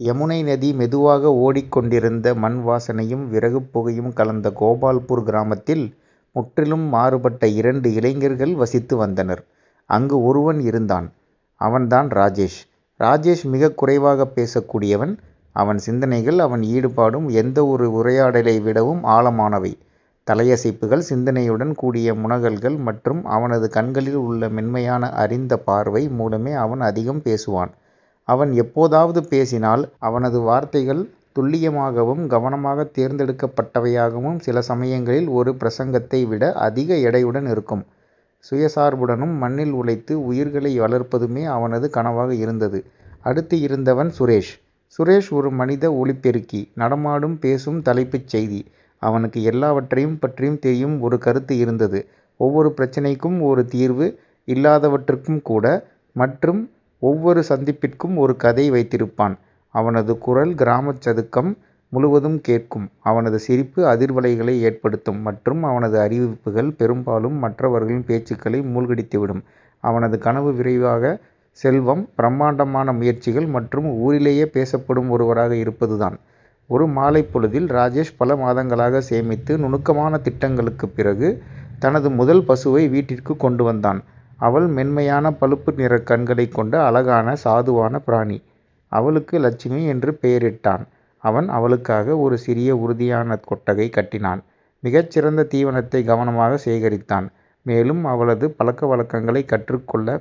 யமுனை நதி மெதுவாக ஓடிக்கொண்டிருந்த மண் வாசனையும் விறகுப் புகையும் கலந்த கோபால்பூர் கிராமத்தில் முற்றிலும் மாறுபட்ட இரண்டு இளைஞர்கள் வசித்து வந்தனர். அங்கு ஒருவன் இருந்தான். அவன்தான் ராஜேஷ். ராஜேஷ் மிகக் குறைவாகப் பேசக்கூடியவன். அவன் சிந்தனைகள் அவன் ஈடுபாடும் எந்த ஒரு உரையாடலை விடவும் ஆழமானவை. தலையசைப்புகள் சிந்தனையுடன் கூடிய முனகல்கள் மற்றும் அவனது கண்களில் உள்ள மென்மையான அறிந்த பார்வை மூலமே அவன் அதிகம் பேசுவான். அவன் எப்போதாவது பேசினால் அவனது வார்த்தைகள் துல்லியமாகவும் கவனமாக தேர்ந்தெடுக்கப்பட்டவையாகவும் சில சமயங்களில் ஒரு பிரசங்கத்தை விட அதிக எடையுடன் இருக்கும். சுயசார்புடனும் மண்ணில் உழைத்து உயிர்களை வளர்ப்பதுமே அவனது கனவாக இருந்தது. அடுத்து இருந்தவன் சுரேஷ். சுரேஷ் ஒரு மனித ஒளிப்பெருக்கி நடமாடும் பேசும் தலைப்புச் செய்தி. அவனுக்கு எல்லாவற்றையும் பற்றியும் தெரியும் ஒரு கருத்து இருந்தது. ஒவ்வொரு பிரச்சனைக்கும் ஒரு தீர்வு. இல்லாதவற்றுக்கும் கூட. மற்றும் ஒவ்வொரு சந்திப்பிற்கும் ஒரு கதை வைத்திருப்பான். அவனது குரல் கிராமச் சதுக்கம் முழுவதும் கேட்கும். அவனது சிரிப்பு அதிர்வலைகளை ஏற்படுத்தும் மற்றும் அவனது அறிவிப்புகள் பெரும்பாலும் மற்றவர்களின் பேச்சுக்களை மூழ்கடித்துவிடும். அவனது கனவு விரைவாக செல்வம் பிரம்மாண்டமான முயற்சிகள் மற்றும் ஊரிலேயே பேசப்படும் ஒருவராக இருப்பதுதான். ஒரு மாலை பொழுதில் ராஜேஷ் பல மாதங்களாக சேமித்து நுணுக்கமான திட்டங்களுக்குப் பிறகு தனது முதல் பசுவை வீட்டிற்கு கொண்டு வந்தான். அவள் மென்மையான பழுப்பு நிறக் கண்களைக் கொண்ட அழகான சாதுவான பிராணி. அவளுக்கு லட்சுமி என்று பெயரிட்டான். அவன் அவளுக்காக ஒரு சிறிய உறுதியான கொட்டகை கட்டினான். மிகச்சிறந்த தீவனத்தை கவனமாக சேகரித்தான். மேலும் அவளது பழக்க வழக்கங்களை கற்றுக்கொள்ள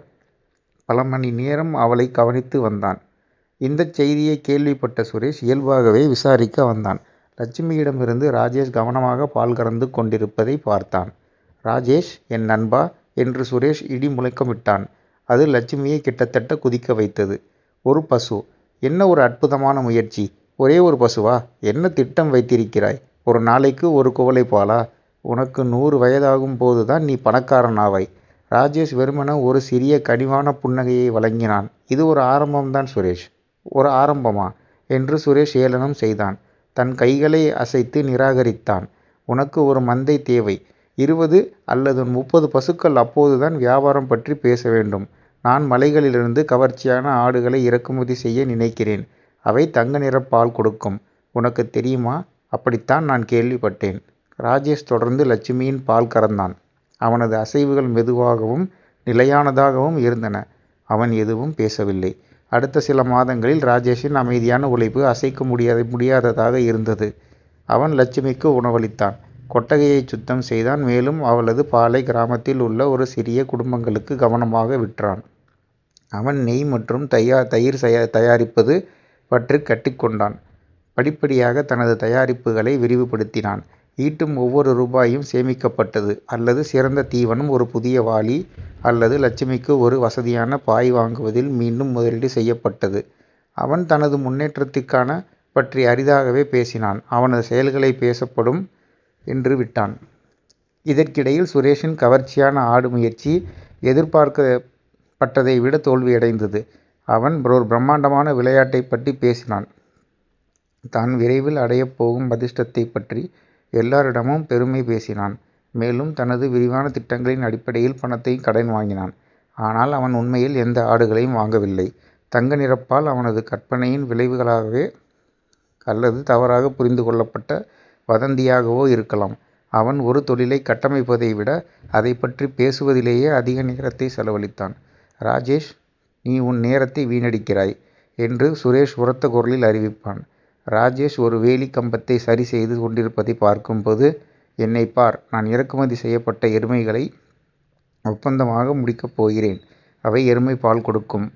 பல மணி நேரம் அவளை கவனித்து வந்தான். இந்தச் செய்தியை கேள்விப்பட்ட சுரேஷ் இயல்பாகவே விசாரிக்க வந்தான். லட்சுமியிடமிருந்து ராஜேஷ் கவனமாக பால் கறந்து கொண்டிருப்பதை பார்த்தான். ராஜேஷ் என் நண்பா என்று சுரேஷ் இடி முழக்கமிட்டான். அது லட்சுமியை கிட்டத்தட்ட குதிக்க வைத்தது. ஒரு பசு. என்ன ஒரு அற்புதமான முயற்சி. ஒரே ஒரு பசுவா? என்ன திட்டம் வைத்திருக்கிறாய்? ஒரு நாளைக்கு ஒரு குவளை பாலா? உனக்கு நூறு வயதாகும் போதுதான் நீ பணக்காரன் ஆவாய். ராஜேஷ் வெறுமன ஒரு சிறிய கனிவான புன்னகையை வழங்கினான். இது ஒரு ஆரம்பம்தான் சுரேஷ். ஒரு ஆரம்பமா? என்று சுரேஷ் ஏளனம் செய்தான். தன் கைகளை அசைத்து நிராகரித்தான். உனக்கு ஒரு மந்தை தேவை. இருபது அல்லது முப்பது பசுக்கள் அப்போதுதான் வியாபாரம் பற்றி பேச வேண்டும். நான் மலைகளிலிருந்து கவர்ச்சியான ஆடுகளை இறக்குமதி செய்ய நினைக்கிறேன். அவை தங்க நிற பால் கொடுக்கும். உனக்கு தெரியுமா? அப்படித்தான் நான் கேள்விப்பட்டேன். ராஜேஷ் தொடர்ந்து லட்சுமியின் பால் கறந்தான். அவனது அசைவுகள் மெதுவாகவும் நிலையானதாகவும் இருந்தன. அவன் எதுவும் பேசவில்லை. அடுத்த சில மாதங்களில் ராஜேஷின் அமைதியான உழைப்பு அசைக்க முடியாத முடியாததாக இருந்தது. அவன் லட்சுமிக்கு உணவளித்தான். கொட்டகையை சுத்தம் செய்தான் மேலும் அவளது பாலை கிராமத்தில் உள்ள ஒரு சிறிய குடும்பங்களுக்கு கவனமாக விற்றான். அவன் நெய் மற்றும் தயிர் தயாரிப்பது பற்றி கட்டிக்கொண்டான் படிப்படியாக தனது தயாரிப்புகளை விரிவுபடுத்தினான். ஈட்டும் ஒவ்வொரு ரூபாயும் சேமிக்கப்பட்டது. அல்லது சிறந்த தீவனம் ஒரு புதிய வாளி அல்லது லட்சுமிக்கு ஒரு வசதியான பாய் வாங்குவதில் மீண்டும் முதலீடு செய்யப்பட்டது. அவன் தனது முன்னேற்றத்திற்கான பற்றி அரிதாகவே பேசினான். அவனது செயல்களை பேசப்படும் என்று விட்டான். இதற்கிடையில் சுரேஷின் கவர்ச்சியான ஆடு முயற்சி எதிர்பார்க்கப்பட்டதை விட தோல்வியடைந்தது. அவன் ஒரு பிரம்மாண்டமான விளையாட்டை பற்றி பேசினான். தான் விரைவில் அடையப் போகும் அதிர்ஷ்டத்தைப் பற்றி எல்லாரிடமும் பெருமை பேசினான். மேலும் தனது விரிவான திட்டங்களின் அடிப்படையில் பணத்தை கடன் வாங்கினான். ஆனால் அவன் உண்மையில் எந்த ஆடுகளையும் வாங்கவில்லை. தங்க நிரப்பால் அவனது கற்பனையின் விளைவுகளாகவே அல்லது தவறாக புரிந்து கொள்ளப்பட்ட வதந்தியாகவோ இருக்கலாம். அவன் ஒரு தொழிலை கட்டமைப்பதை விட அதைப் பற்றி பேசுவதிலேயே அதிக நேரத்தை செலவழித்தான். ராஜேஷ் நீ உன் நேரத்தை வீணடிக்கிறாய். என்று சுரேஷ் உரத்த குரலில் அறிவிப்பான். ராஜேஷ் ஒரு வேலிக் கம்பத்தை சரி செய்து கொண்டிருப்பதைப் பார்க்கும்போது என்னைப் பார் நான் இறக்குமதி செய்யப்பட்ட எருமைகளை ஒப்பந்தமாக முடிக்கப் போகிறேன். அவை எருமை பால் கொடுக்கும்.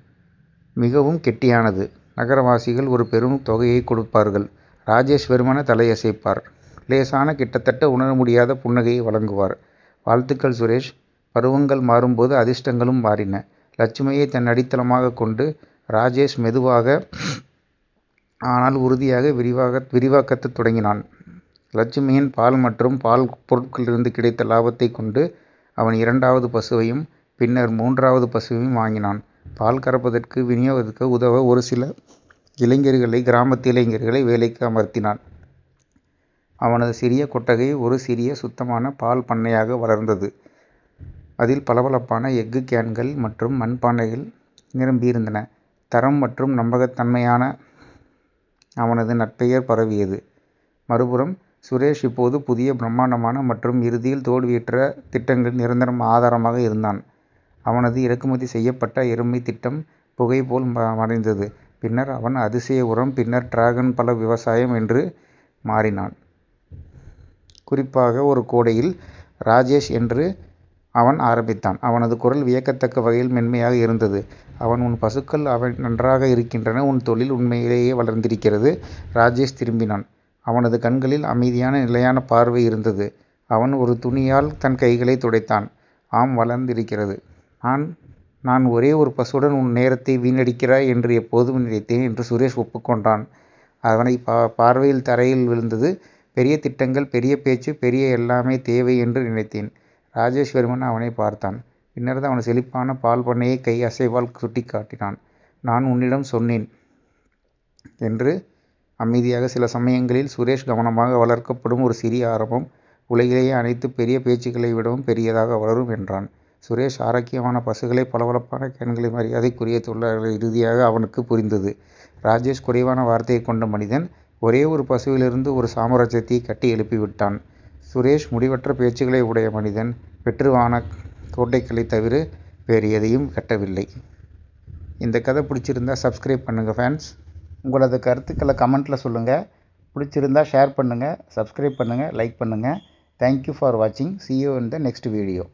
மிகவும் கெட்டியானது. நகரவாசிகள் ஒரு பெரும் தொகையைக் கொடுப்பார்கள். ராஜேஷ் வெறுமனே தலையசைப்பார். லேசான கிட்டத்தட்ட உணர முடியாத புன்னகையை வழங்குவார். வாழ்த்துக்கள் சுரேஷ். பருவங்கள் மாறும்போது அதிர்ஷ்டங்களும் மாறின. லட்சுமியை தன் அடித்தளமாகக் கொண்டு ராஜேஷ் மெதுவாக ஆனால் உறுதியாக விரிவாக்கத் தொடங்கினான். லட்சுமியின் பால் மற்றும் பால் பொருட்களிலிருந்து கிடைத்த லாபத்தைக் கொண்டு அவன் இரண்டாவது பசுவையும் பின்னர் மூன்றாவது பசுவையும் வாங்கினான். பால் கறப்பதற்கு விநியோகிக்க உதவ ஒரு சில இளைஞர்களை கிராமத்து இளைஞர்களை வேலைக்கு அமர்த்தினான். அவனது சிறிய கொட்டகை ஒரு சிறிய சுத்தமான பால் பண்ணையாக வளர்ந்தது. அதில் பளபளப்பான எஃகு கேன்கள் மற்றும் மண்பானைகள் நிரம்பியிருந்தன. தரம் மற்றும் நம்பகத்தன்மையான அவனது நற்பெயர் பரவியது. மறுபுறம் சுரேஷ் இப்போது புதிய பிரம்மாண்டமான மற்றும் இறுதியில் தோல்வியுற்ற திட்டங்கள் நிரந்தரம் ஆதாரமாக இருந்தான். அவனது இறக்குமதி செய்யப்பட்ட எருமை திட்டம் புகை போல் மறைந்தது. பின்னர் அவன் அதிசய உரம் பின்னர் டிராகன் பழ விவசாயம் என்று மாறினான். குறிப்பாக ஒரு கோடையில் ராஜேஷ் என்று அவன் ஆரம்பித்தான். அவனது குரல் வியக்கத்தக்க வகையில் மென்மையாக இருந்தது. அவன் உன் பசுக்கள் நன்றாக இருக்கின்றன. உன் தொழில் உண்மையிலேயே வளர்ந்திருக்கிறது. ராஜேஷ் திரும்பினான். அவனது கண்களில் அமைதியான நிலையான பார்வை இருந்தது. அவன் ஒரு துணியால் தன் கைகளைத் துடைத்தான். ஆம் வளர்ந்திருக்கிறது. நான் நான் ஒரே ஒரு பசுவுடன் உன் நேரத்தை வீணடிக்கிறாய் என்று எப்போதும் நினைத்தேன் என்று சுரேஷ் ஒப்புக்கொண்டான். அவனை பார்வையில் தரையில் விழுந்தது. பெரிய திட்டங்கள் பெரிய பேச்சு பெரிய எல்லாமே தேவை என்று நினைத்தேன். ராஜேஷ் அவனை பார்த்தான். பின்னர் அவன் செழிப்பான பால் பண்ணையை கை அசைவால் சுட்டிக்காட்டினான். நான் உன்னிடம் சொன்னேன் என்று அமைதியாக சில சமயங்களில் சுரேஷ் கவனமாக வளர்க்கப்படும் ஒரு சிறிய ஆரம்பம் உலகிலேயே அனைத்து பெரிய பேச்சுக்களை விடவும் பெரியதாக வளரும் என்றான். சுரேஷ் ஆரோக்கியமான பசுகளை பளபளப்பான கேன்களை மரியாதைக்குரிய தொழிலாளர்கள் இறுதியாக அவனுக்கு புரிந்தது. ராஜேஷ் குறைவான வார்த்தையை கொண்ட மனிதன். ஒரே ஒரு பசுவிலிருந்து ஒரு சாம்ராஜ்யத்தை கட்டி எழுப்பிவிட்டான். சுரேஷ் முடிவற்ற பேச்சுக்களை உடைய மனிதன். வெற்றுவான கோட்டைகளைத் தவிர வேறு எதையும் கட்டவில்லை. இந்த கதை பிடிச்சிருந்தா சப்ஸ்கிரைப் பண்ணுங்கள் ஃபேன்ஸ். உங்களது கருத்துக்களை கமெண்ட்டில் சொல்லுங்கள் பிடிச்சிருந்தா ஷேர் பண்ணுங்கள் சப்ஸ்கிரைப் பண்ணுங்கள் லைக் பண்ணுங்கள் தேங்க் யூ ஃபார் வாட்சிங். See you in the next video